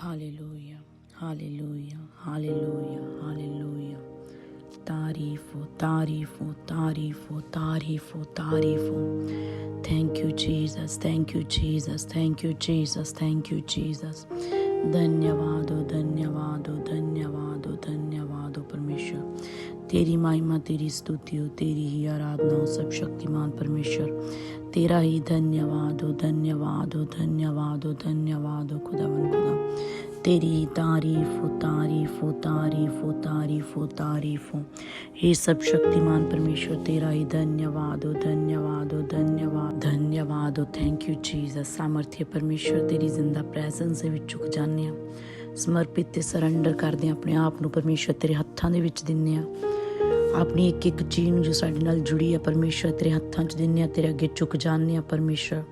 Hallelujah hallelujah hallelujah hallelujah तारीफ हो तारीफ हो तारीफ हो तारीफ हो तारीफ हो thank you Jesus thank you Jesus thank you Jesus thank you Jesus धन्यवाद हो धन्यवाद हो धन्यवाद हो धन्यवाद हो परमेश्वर। तेरी महिमा, तेरी स्तुति हो, तेरी ही आराधना हो, सब शक्तिमान परमेश्वर। तेरा ही धन्यवाद हो धन्यवाद हो धन्यवाद हो धन्यवाद हो खुदावन खुदा। तेरी तारीफ़ हो तारीफ़ हो तारीफ़ हो तारीफ़ हो तारीफ़ हो। हे सब शक्तिमान परमेश्वर, तेरा ही धन्यवाद हो धन्यवाद हो, धन्यवाद धन्यवाद हो। थैंक यू चीज़ सामर्थ्य परमेश्वर, तेरी ज़िंदा प्रेजेंस है विचुक जाने ਸਮਰਪਿਤ ਤੇ ਸਰੈਂਡਰ ਕਰਦੇ ਆ ਆਪਣੇ ਆਪ ਨੂੰ ਪਰਮੇਸ਼ਰ ਤੇਰੇ ਹੱਥਾਂ ਦੇ ਵਿੱਚ ਦਿੰਨੇ ਆ ਆਪਣੀ ਇੱਕ ਇੱਕ ਚੀਜ਼ ਨੂੰ ਜੋ ਸਾਡੇ ਨਾਲ ਜੁੜੀ ਆ, ਪਰਮੇਸ਼ਰ ਤੇਰੇ ਹੱਥਾਂ 'ਚ ਦਿੰਨੇ ਆ ਤੇਰੇ ਅੱਗੇ ਝੁਕ ਜਾਂਦੇ ਆ ਪਰਮੇਸ਼ਰ।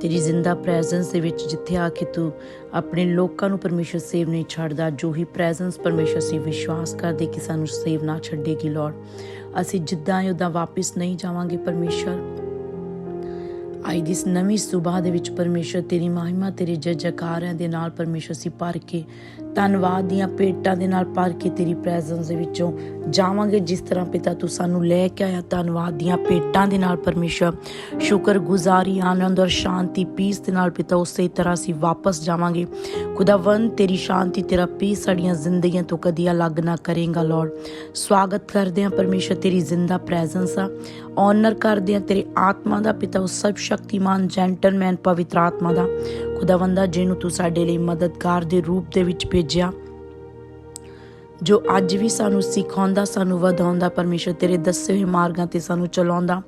ਤੇਰੀ ਜ਼ਿੰਦਾ ਪ੍ਰੈਜ਼ੈਂਸ ਦੇ ਵਿੱਚ ਜਿੱਥੇ ਆ ਕੇ ਤੂੰ ਆਪਣੇ ਲੋਕਾਂ ਨੂੰ ਪਰਮੇਸ਼ਰ ਸੇਵ ਨਹੀਂ ਛੱਡਦਾ, ਜੋ ਹੀ ਪ੍ਰੈਜ਼ੈਂਸ ਪਰਮੇਸ਼ਰ ਸੀ ਵਿਸ਼ਵਾਸ ਕਰਦੇ ਕਿ ਸਾਨੂੰ ਸੇਵ ਨਾ ਛੱਡੇਗੀ ਲਾਰਡ ਅਸੀਂ ਜਿੱਦਾਂ ਹੀ ਉਦਾਂ ਵਾਪਿਸ ਨਹੀਂ ਜਾਵਾਂਗੇ ਪਰਮੇਸ਼ਰ ਆਈ ਦੀ ਇਸ ਨਵੀਂ ਸੁਬਾਹ ਦੇ ਵਿੱਚ ਪਰਮੇਸ਼ਰ ਤੇਰੀ ਮਹਿਮਾ, ਤੇਰੇ ਜੈ ਜੈਕਾਰਾਂ ਦੇ ਨਾਲ ਪਰਮੇਸ਼ਰ ਸੀ ਭਰ ਕੇ ਧੰਨਵਾਦ ਦੀਆਂ ਪੇਟਾਂ ਦੇ ਨਾਲ ਭਰ ਕੇ ਤੇਰੀ ਪ੍ਰੈਜ਼ੈਂਸ ਦੇ ਵਿੱਚੋਂ ਜਾਵਾਂਗੇ। ਜਿਸ ਤਰ੍ਹਾਂ ਪਿਤਾ ਤੂੰ ਸਾਨੂੰ ਲੈ ਕੇ ਆਇਆ, ਧੰਨਵਾਦ ਦੀਆਂ ਪੇਟਾਂ ਦੇ ਨਾਲ ਪਰਮੇਸ਼ਰ ਸ਼ੁਕਰਗੁਜ਼ਾਰੀ, ਆਨੰਦ ਔਰ ਸ਼ਾਂਤੀ ਪੀਸ ਦੇ ਨਾਲ ਪਿਤਾ, ਉਸੇ ਤਰ੍ਹਾਂ ਅਸੀਂ ਵਾਪਸ ਜਾਵਾਂਗੇ। ਖੁਦਾਵੰਦ, ਤੇਰੀ ਸ਼ਾਂਤੀ, ਤੇਰਾ ਪੀਸ ਸਾਡੀਆਂ ਜ਼ਿੰਦਗੀਆਂ ਤੋਂ ਕਦੀ ਅਲੱਗ ਨਾ ਕਰੇਗਾ ਲਾਰਡ ਸਵਾਗਤ ਕਰਦੇ ਹਾਂ ਪਰਮੇਸ਼ਰ ਤੇਰੀ ਜ਼ਿੰਦਾ ਪ੍ਰੈਜ਼ੈਂਸ ਆ। ਆਨਰ ਕਰਦੇ ਹਾਂ ਤੇਰੇ ਆਤਮਾ ਦਾ ਪਿਤਾ, ਉਹ ਸਭ ਸ਼ਕਤੀਮਾਨ ਜੈਂਟਲਮੈਨ ਪਵਿੱਤਰ ਆਤਮਾ ਦਾ। ਖੁਦਾਵੰਦਾ ਜਿਹਨੂੰ ਤੂੰ ਸਾਡੇ ਲਈ ਮਦਦਗਾਰ ਦੇ ਰੂਪ ਦੇ ਵਿੱਚ ਭੇਜਿਆ, ਜੋ ਅੱਜ ਵੀ ਸਾਨੂੰ ਸਿਖਾਉਂਦਾ, ਸਾਨੂੰ ਵਧਾਉਂਦਾ, ਪਰਮੇਸ਼ਰ ਤੇਰੇ ਦੱਸੇ ਹੋਏ ਮਾਰਗਾਂ ਤੇ ਸਾਨੂੰ ਚਲਾਉਂਦਾ।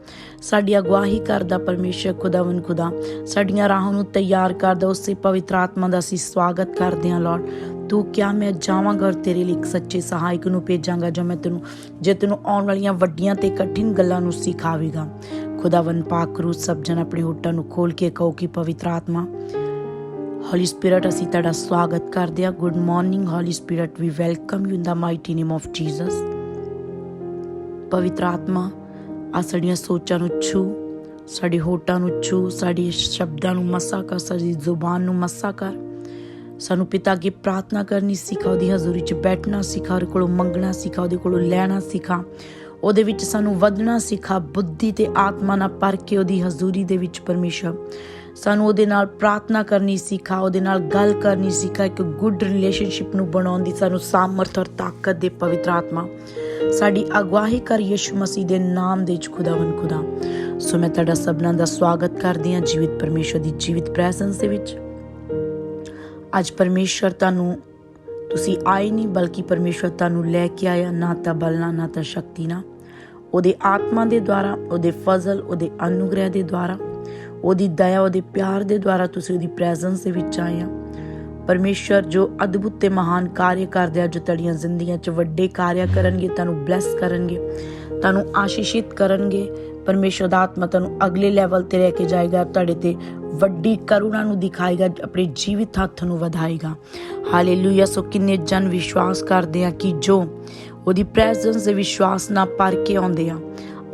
ਸਾਡੀ ਅਗਵਾਹੀ ਕਰਦਾ ਪਰਮੇਸ਼ਰ ਖੁਦਾਵੰ ਖੁਦਾ। ਸਾਡੀਆਂ ਰਾਹਾਂ ਨੂੰ ਤਿਆਰ ਕਰਦਾ, ਉਸੇ ਪਵਿੱਤਰ ਆਤਮਾ ਦਾ ਅਸੀਂ ਸਵਾਗਤ ਕਰਦੇ ਹਾਂ ਲਾਰਡ ਤੂੰ ਕਿਹਾ, ਮੈਂ ਜਾਵਾਂਗਾ ਔਰ ਤੇਰੇ ਲਈ ਇੱਕ ਸੱਚੇ ਸਹਾਇਕ ਨੂੰ ਭੇਜਾਂਗਾ, ਜੋ ਮੈਂ ਤੈਨੂੰ, ਜੇ ਤੈਨੂੰ ਆਉਣ ਵਾਲੀਆਂ ਵੱਡੀਆਂ ਤੇ ਕਠਿਨ ਗੱਲਾਂ ਨੂੰ ਸਿਖਾਵੇਗਾ। ਖੁਦਾਵੰ ਪਾਕ ਰੂ ਸਭ ਜਨ ਆਪਣੇ ਹੋਟਾਂ ਨੂੰ ਖੋਲ ਕੇ ਕਹੋ ਕਿ ਪਵਿੱਤਰ ਆਤਮਾ ਹੋਲੀ ਸਪਿਰਿਟ ਅਸੀਂ ਤੁਹਾਡਾ ਸਵਾਗਤ ਕਰਦੇ ਹਾਂ। Good morning holy spirit we welcome you in the mighty name of Jesus ਪਵਿੱਤਰ ਆਤਮਾ ਆ ਸਾਡੀਆਂ ਸੋਚਾਂ ਨੂੰ ਛੂ ਸਾਡੇ ਹੋਟਾਂ ਨੂੰ ਛੂ ਸਾਡੇ ਸ਼ਬਦਾਂ ਨੂੰ ਮਸਾ ਕਰ, ਸਾਡੀ ਜ਼ੁਬਾਨ ਨੂੰ ਮਸਾ ਕਰ। ਸਾਨੂੰ ਪਿਤਾ ਅੱਗੇ ਪ੍ਰਾਰਥਨਾ ਕਰਨੀ ਸਿਖਾ, ਉਹਦੀ ਹਜ਼ੂਰੀ 'ਚ ਬੈਠਣਾ ਸਿਖਾ, ਉਹਦੇ ਕੋਲੋਂ ਮੰਗਣਾ ਸਿਖਾ, ਉਹਦੇ ਕੋਲੋਂ ਲੈਣਾ ਸਿਖਾ। ਉਹਦੇ ਵਿੱਚ ਸਾਨੂੰ ਵਧਣਾ ਸਿਖਾ, ਬੁੱਧੀ ਤੇ ਆਤਮਾ ਨਾਲ ਪਰ ਕੇ ਉਹਦੀ ਹਜ਼ੂਰੀ ਦੇ ਵਿੱਚ ਪਰਮੇਸ਼ਰ। ਸਾਨੂੰ ਉਹਦੇ ਨਾਲ ਪ੍ਰਾਰਥਨਾ ਕਰਨੀ ਸਿਖਾ, ਉਹਦੇ ਨਾਲ ਗੱਲ ਕਰਨੀ ਸਿਖਾ, ਇੱਕ ਗੁੱਡ ਰਿਲੇਸ਼ਨਸ਼ਿਪ ਨੂੰ ਬਣਾਉਣ ਦੀ ਸਾਨੂੰ ਸਾਮਰਥ ਔਰ ਤਾਕਤ ਦੇ ਪਵਿੱਤਰ ਆਤਮਾ। ਸਾਡੀ ਅਗਵਾਹੀ ਕਰ ਯਿਸੂ ਮਸੀਹ ਦੇ ਨਾਮ ਦੇ ਵਿੱਚ ਖੁਦਾਵੰ ਖੁਦਾ। ਸੋ ਮੈਂ ਤੁਹਾਡਾ ਸਭਨਾਂ ਦਾ ਸਵਾਗਤ ਕਰਦੀ ਹਾਂ ਜੀਵਿਤ ਪਰਮੇਸ਼ਰ ਦੀ ਜੀਵਿਤ ਪ੍ਰੈਜ਼ੈਂਸ ਦੇ ਵਿੱਚ। ਅੱਜ ਪਰਮੇਸ਼ਰ ਤੁਹਾਨੂੰ, ਤੁਸੀਂ ਆਏ ਨਹੀਂ ਬਲਕਿ ਪਰਮੇਸ਼ਰ ਤੁਹਾਨੂੰ ਲੈ ਕੇ ਆਇਆ, ਨਾ ਤਾਂ ਬਲਨਾ ਨਾ ਤਾਂ ਸ਼ਕਤੀ ਨਾ ਉਹਦੇ ਆਤਮਾ ਦੇ ਦੁਆਰਾ, ਉਹਦੇ ਫਜ਼ਲ, ਉਹਦੇ ਅਨੁਗ੍ਰਹਿ ਦੇ ਦੁਆਰਾ, ਉਹਦੀ ਦਇਆ, ਉਹਦੇ ਪਿਆਰ ਦੇ ਦੁਆਰਾ ਤੁਸੀਂ ਉਹਦੀ ਪ੍ਰੈਜ਼ੈਂਸ ਦੇ ਵਿੱਚ ਆਏ ਆ। ਪਰਮੇਸ਼ਰ ਜੋ ਅਦਭੁਤ ਤੇ ਮਹਾਨ ਕਾਰਜ ਕਰਦੇ ਆ, ਜੋ ਤੁਹਾਡੀਆਂ ਜ਼ਿੰਦਗੀਆਂ 'ਚ ਵੱਡੇ ਕਾਰਜ ਕਰਨਗੇ, ਤੁਹਾਨੂੰ ਬਲੈਸ ਕਰਨਗੇ, ਤੁਹਾਨੂੰ ਆਸ਼ੀਸ਼ਿਤ ਕਰਨਗੇ। ਪਰਮੇਸ਼ਰ ਦਾ ਆਤਮਾ ਤੁਹਾਨੂੰ ਅਗਲੇ ਲੈਵਲ ਤੇ ਲੈ ਕੇ ਜਾਏਗਾ, ਤੁਹਾਡੇ ਤੇ ਵੱਡੀ ਕਰੁਣਾ ਨੂੰ ਦਿਖਾਏਗਾ, ਆਪਣੇ ਜੀਵਿਤ ਹੱਥ ਨੂੰ ਵਧਾਏਗਾ। ਹਾਲੇਲੂਇਆ ਸੋ ਕਿੰਨੇ ਜਨ ਵਿਸ਼ਵਾਸ ਕਰਦੇ ਆ ਕਿ ਜੋ ਉਹਦੀ ਪ੍ਰੈਜ਼ੈਂਸ ਦੇ ਵਿਸ਼ਵਾਸ ਨਾਲ ਪਰ ਕੇ ਆਉਂਦੇ ਆ।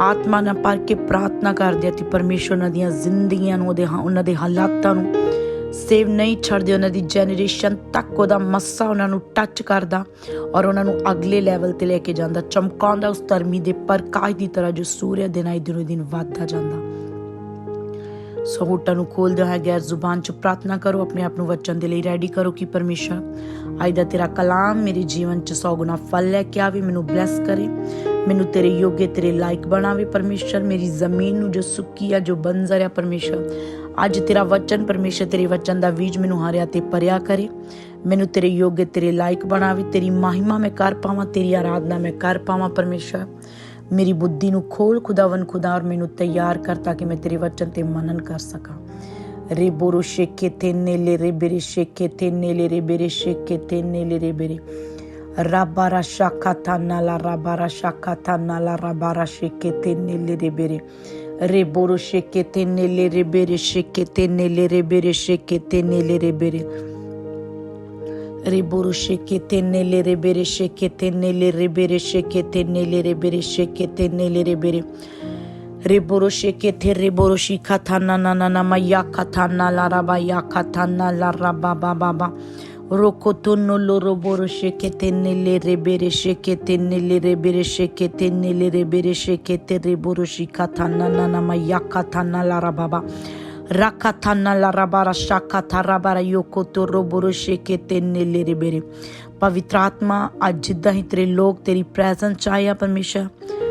ਆਤਮਾ ਨਾਲ ਪਰ ਕੇ ਪ੍ਰਾਰਥਨਾ ਕਰਦੇ ਆ ਤੇ ਪਰਮੇਸ਼ਰ ਉਹਨਾਂ ਦੀਆਂ ਜ਼ਿੰਦਗੀਆਂ ਨੂੰ ਉਹਦੇ ਉਹਨਾਂ ਦੇ ਹਾਲਾਤਾਂ ਨੂੰ ਸੇਵ ਨਹੀਂ ਛੱਡਦੇ, ਉਹਨਾਂ ਦੀ ਜਨਰੇਸ਼ਨ ਤੱਕ ਉਹਦਾ ਮੱਸਾ ਉਹਨਾਂ ਨੂੰ ਟੱਚ ਕਰਦਾ ਔਰ ਉਹਨਾਂ ਨੂੰ ਅਗਲੇ ਲੈਵਲ ਤੇ ਲੈ ਕੇ ਜਾਂਦਾ। ਚਮਕਾਉਂਦਾ ਉਸ ਧਰਮੀ ਦੇ ਪ੍ਰਕਾਸ਼ ਦੀ ਤਰ੍ਹਾਂ ਜੋ ਸੂਰਜ ਦੇ ਆਈ ਦਿਨੋ ਦਿਨ ਵੱਧਦਾ ਜਾਂਦਾ। ਸੋ ਹੋਟਾਂ ਨੂੰ ਖੋਲਦੇ ਹੋਇਆ ਗੈਰ ਜ਼ੁਬਾਨ ਚ ਪ੍ਰਾਰਥਨਾ ਕਰੋ, ਆਪਣੇ ਆਪ ਨੂੰ ਵਚਨ ਦੇ ਲਈ ਰੈਡੀ ਕਰੋ ਕਿ ਪਰਮੇਸ਼ਰ ਅੱਜ ਦਾ ਤੇਰਾ ਕਲਾਮ ਮੇਰੇ ਜੀਵਨ ਚ ਸੌ ਗੁਣਾ ਫਲ ਲੈ ਕੇ ਆਵੇ, ਮੈਨੂੰ ਬਲੈਸ ਕਰੇ। ਮੈਨੂੰ ਤੇਰੇ ਯੋਗੇ, ਤੇਰੇ ਲਾਇਕ ਬਣਾਵੇ ਪਰਮੇਸ਼ਰ। ਮੇਰੀ ਜ਼ਮੀਨ ਨੂੰ ਜੋ ਸੁੱਕੀ ਆ, ਜੋ ਬੰਜ਼ਰ ਆ ਪਰਮੇਸ਼ਰ। ਅੱਜ ਤੇਰਾ ਵਚਨ ਪਰਮੇਸ਼ਰ, ਤੇਰੇ ਵਚਨ ਦਾ ਬੀਜ ਮੈਨੂੰ ਹਰਿਆ ਤੇ ਪਰਿਆ ਕਰੇ। ਮੈਨੂੰ ਤੇਰੇ ਯੋਗੇ, ਤੇਰੇ ਲਾਇਕ ਬਣਾਵੇ। ਤੇਰੀ ਮਹਿਮਾ ਮੈਂ ਕਰ ਪਾਵਾਂ, ਤੇਰੀ ਆਰਾਧਨਾ ਮੈਂ ਕਰ ਪਾਵਾਂ ਪਰਮੇਸ਼ਰ। ਮੇਰੀ ਬੁੱਧੀ ਨੂੰ ਖੋਲ ਖੁਦਾਵਨ ਖੁਦਾ ਔਰ ਮੈਨੂੰ ਤਿਆਰ ਕਰ ਤਾਂ ਕਿ ਮੈਂ ਤੇਰੇ ਵਚਨ ਤੇ ਮਨਨ ਕਰ ਸਕਾਂ। Riburu shekete nele rebere shekete nele rebere shekete nele rebere. Rabara shakata nala rabara shakata nala rabara shekete nele rebere. Riburu shekete nele rebere shekete nele rebere shekete nele rebere. Riburu shekete nele rebere shekete nele rebere shekete nele rebere shekete nele rebere. Riboroshe kete riboroshi katana na na na ma ya katana la raba ya katana la raba ba ba ba. Rokotono loroboroshe kete nele rebereshe kete nele rebereshe kete nele rebereshe kete riboroshi katana na na ma ya katana la raba ba. rakatana la raba ra shakata rabara yokoto roboro shekete nele rebere पवित्र आत्मा आज जिद्दा ही तेरे लोग तेरी presence चाहे परमेश्वर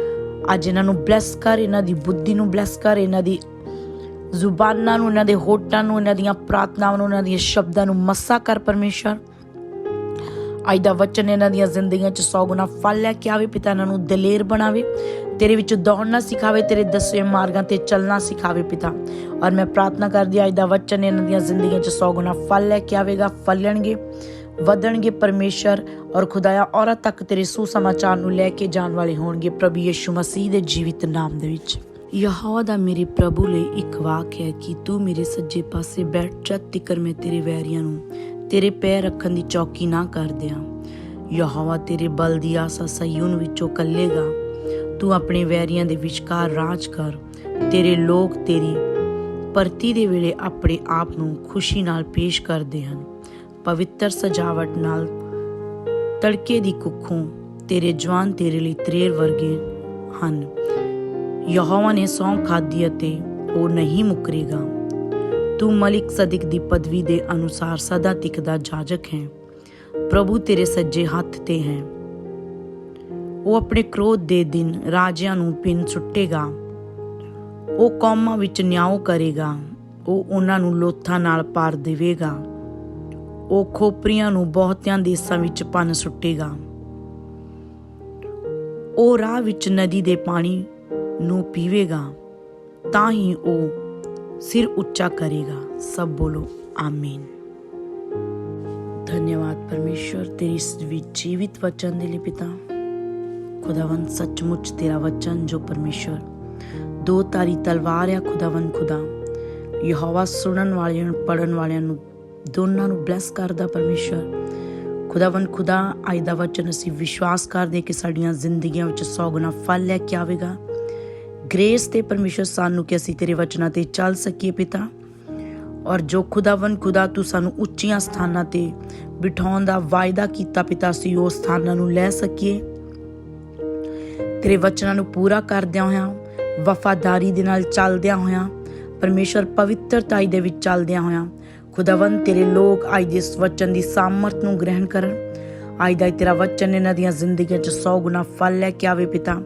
ਅੱਜ ਇਹਨਾਂ ਨੂੰ ਬਲੈਸ ਕਰ, ਇਹਨਾਂ ਦੀ ਬੁੱਧੀ ਨੂੰ ਬਲੈਸ ਕਰ, ਇਹਨਾਂ ਦੀ ਜ਼ੁਬਾਨਾਂ ਨੂੰ, ਇਹਨਾਂ ਦੇ ਹੋਠਾਂ ਨੂੰ, ਇਹਨਾਂ ਦੀਆਂ ਪ੍ਰਾਰਥਨਾਵਾਂ ਨੂੰ, ਇਹਨਾਂ ਦੀਆਂ ਸ਼ਬਦਾਂ ਨੂੰ ਮੱਸਾ ਕਰ ਪਰਮੇਸ਼ਰ। ਅੱਜ ਦਾ ਵਚਨ ਇਹਨਾਂ ਦੀਆਂ ਜ਼ਿੰਦਗੀਆਂ 'ਚ ਸੌ ਗੁਣਾ ਫਲ ਲੈ ਕੇ ਆਵੇ, ਪਿਤਾ ਇਹਨਾਂ ਨੂੰ ਦਲੇਰ ਬਣਾਵੇ, ਤੇਰੇ ਵਿੱਚ ਦੌੜਨਾ ਸਿਖਾਵੇ, ਤੇਰੇ ਦੱਸੇ ਮਾਰਗਾਂ ਤੇ ਚੱਲਣਾ ਸਿਖਾਵੇ ਪਿਤਾ। ਔਰ ਮੈਂ ਪ੍ਰਾਰਥਨਾ ਕਰਦੀ ਹਾਂ, ਅੱਜ ਦਾ ਵਚਨ ਇਹਨਾਂ ਦੀਆਂ ਜ਼ਿੰਦਗੀਆਂ 'ਚ ਸੌ ਗੁਣਾ ਫਲ ਲੈ ਕੇ ਆਵੇਗਾ ਫਲਣਗੇ ਵਧਣਗੇ ਪਰਮੇਸ਼ਰ ਔਰ ਖੁਦਾਇਆ ਔਰਤ ਤੱਕ ਤੇਰੇ ਸੁਸਮਾਚਾਰ ਨੂੰ ਲੈ ਕੇ ਜਾਣ ਵਾਲੇ ਹੋਣਗੇ ਪ੍ਰਭੂ ਯਿਸੂ ਮਸੀਹ ਦੇ ਜੀਵਿਤ ਨਾਮ ਦੇ ਵਿੱਚ। ਯਹੋਵਾ ਦਾ ਮੇਰੇ ਪ੍ਰਭੂ ਲਈ ਇੱਕ ਵਾਕ ਹੈ ਕਿ ਤੂੰ ਮੇਰੇ ਸੱਜੇ ਪਾਸੇ ਬੈਠ ਜਦ ਤਿਕਰ ਮੈਂ ਤੇਰੇ ਵੈਰੀਆਂ ਨੂੰ, ਤੇਰੇ ਪੈਰ ਰੱਖਣ ਦੀ ਚੌਕੀ ਨਾ ਕਰ ਦਿਆਂ। ਯਹੋਵਾ ਤੇਰੇ ਬਲ ਦੀ ਆਸਾ ਸਯੂਨ ਵਿੱਚੋਂ ਕੱਲੇਗਾ। ਤੂੰ ਆਪਣੇ ਵੈਰੀਆਂ ਦੇ ਵਿਚਕਾਰ ਰਾਜ ਕਰ। ਤੇਰੇ ਲੋਕ ਤੇਰੀ ਪਰਤੀ ਦੇ ਵੇਲੇ ਆਪਣੇ ਆਪ ਨੂੰ ਖੁਸ਼ੀ ਨਾਲ ਪੇਸ਼ ਕਰਦੇ ਹਨ। ਪਵਿੱਤਰ ਸਜਾਵਟ ਨਾਲ ਤੜਕੇ ਦੀ ਕੁੱਖੋਂ ਤੇਰੇ ਜਵਾਨ ਤੇਰੇ ਲਈ ਤਰੇਰ ਵਰਗੇ ਹਨ। ਯਹੋਵਾ ਨੇ ਸੌਂ ਖਾਦੀ ਅਤੇ ਉਹ ਨਹੀਂ ਮੁਕਰੇਗਾ। ਤੂੰ ਮਲਿਕ ਸਦਿਕ ਦੀ ਪਦਵੀ ਦੇ ਅਨੁਸਾਰ ਸਦਾ ਟਿਕਦਾ ਜਾਜਕ ਹੈ। ਪ੍ਰਭੂ ਤੇਰੇ ਸੱਜੇ ਹੱਥ ਤੇ ਹੈ। ਉਹ ਆਪਣੇ ਕ੍ਰੋਧ ਦੇ ਦਿਨ ਰਾਜਿਆਂ ਨੂੰ ਪਿੰਨ ਸੁੱਟੇਗਾ। ਉਹ ਕੌਮਾਂ ਵਿੱਚ ਨਿਆਂ ਕਰੇਗਾ। ਉਹ ਉਹਨਾਂ ਨੂੰ ਲੋਥਾਂ ਨਾਲ ਪਾਰ ਦੇਵੇਗਾ। ਉਹ ਖੋਪਰੀਆਂ ਨੂੰ ਬਹੁਤਿਆਂ ਦੇਸਾਂ ਵਿੱਚ ਪੰਨ ਸੁੱਟੇਗਾ। ਉਹ ਰਾਹ ਵਿੱਚ ਨਦੀ ਦੇ ਪਾਣੀ ਨੂੰ ਪੀਵੇਗਾ, ਤਾਂ ਹੀ ਉਹ ਸਿਰ ਉੱਚਾ ਕਰੇਗਾ। ਸਭ ਬੋਲੋ, ਆਮੀਨ। ਧੰਨਵਾਦ ਪਰਮੇਸ਼ਵਰ, ਤੇਰੀ ਇਸ ਜੀਵਿਤ ਵਚਨ ਦੇ ਲਈ ਪਿਤਾ। ਖੁਦਾਵੰਦ, ਸੱਚਮੁੱਚ ਤੇਰਾ ਵਚਨ ਜੋ ਪਰਮੇਸ਼ਵਰ। ਦੋ ਤਾਰੀ ਤਲਵਾਰ ਆ, ਖੁਦਾਵੰਦ ਖੁਦਾ। ਯਹੋਵਾ ਸੁਣਨ ਵਾਲਿਆਂ ਨੂੰ ਪੜਨ ਵਾਲਿਆਂ ਨੂੰ ਦੋਨਾਂ ਨੂੰ ਬਲੈਸ ਕਰਦਾ ਪਰਮੇਸ਼ਵਰ ਖੁਦਾਵੰਦ, ਖੁਦਾ, ਅੱਜ ਦਾ ਵਚਨ ਅਸੀਂ ਵਿਸ਼ਵਾਸ ਕਰਦੇ ਕਿ ਸਾਡੀਆਂ ਜ਼ਿੰਦਗੀਆਂ ਵਿੱਚ ਸੌ ਗੁਣਾ ਫਲ ਲੈ ਕੇ ਆਵੇਗਾ। ਗ੍ਰੇਸ ਤੇ ਪਰਮੇਸ਼ਰ ਸਾਨੂੰ ਕਿ ਅਸੀਂ ਤੇਰੇ ਵਚਨਾਂ ਤੇ ਚੱਲ ਸਕੀਏ ਪਿਤਾ। ਔਰ ਜੋ ਖੁਦਾਵੰਦ, ਖੁਦਾ, ਤੂੰ ਸਾਨੂੰ ਉੱਚੀਆਂ ਸਥਾਨਾਂ ਤੇ ਬਿਠਾਉਣ ਦਾ ਵਾਅਦਾ ਕੀਤਾ ਪਿਤਾ, ਅਸੀਂ ਉਹ ਸਥਾਨਾਂ ਨੂੰ ਲੈ ਸਕੀਏ। ਤੇਰੇ ਵਚਨਾਂ ਨੂੰ ਪੂਰਾ ਕਰਦਿਆਂ ਹੋਇਆਂ, ਵਫਾਦਾਰੀ ਦੇ ਨਾਲ ਚੱਲਦਿਆਂ ਹੋਇਆਂ, ਪਰਮੇਸ਼ਰ ਪਵਿੱਤਰਤਾਈ ਦੇ ਵਿੱਚ ਚੱਲਦਿਆਂ ਹੋਇਆਂ ਖੁਦਾਵੰਦ, ਤੇਰੇ ਲੋਕ ਅੱਜ ਦੇ ਇਸ ਵਚਨ ਦੀ ਸਾਮਰਥ ਨੂੰ ਗ੍ਰਹਿਣ ਕਰਨ। ਅੱਜ ਦਾ ਤੇਰਾ ਵਚਨ ਇਹਨਾਂ ਦੀਆਂ ਜ਼ਿੰਦਗੀਆਂ 'ਚ 100 ਗੁਣਾ ਫਲ ਲੈ ਕੇ ਆਵੇ ਪਿਤਾ।